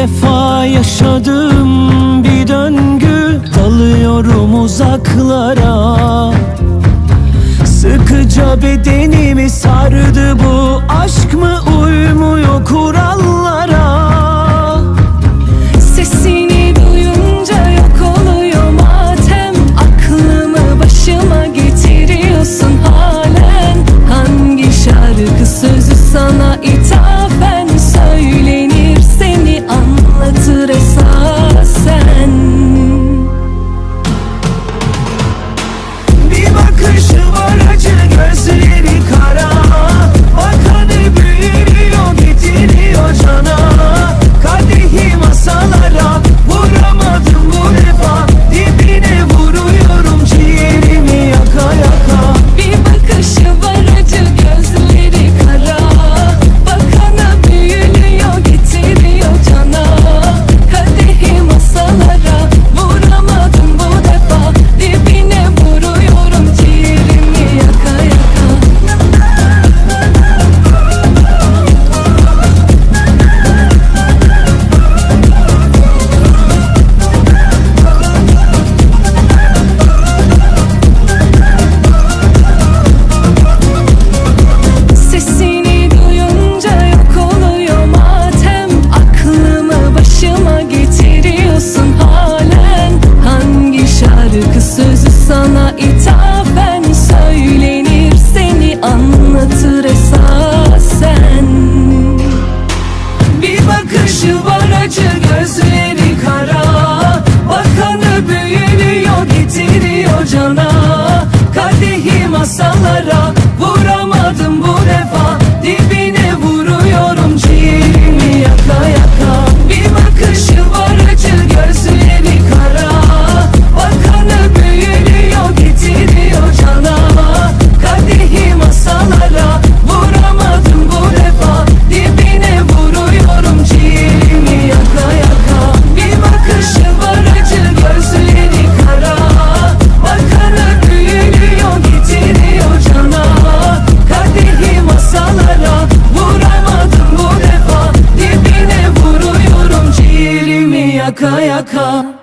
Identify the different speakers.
Speaker 1: defa yaşadım. Bir döngü Dalıyorum uzaklara. Sıkıca bedenimi sardı bu aşk mı? başı var acı gözü yaka yaka.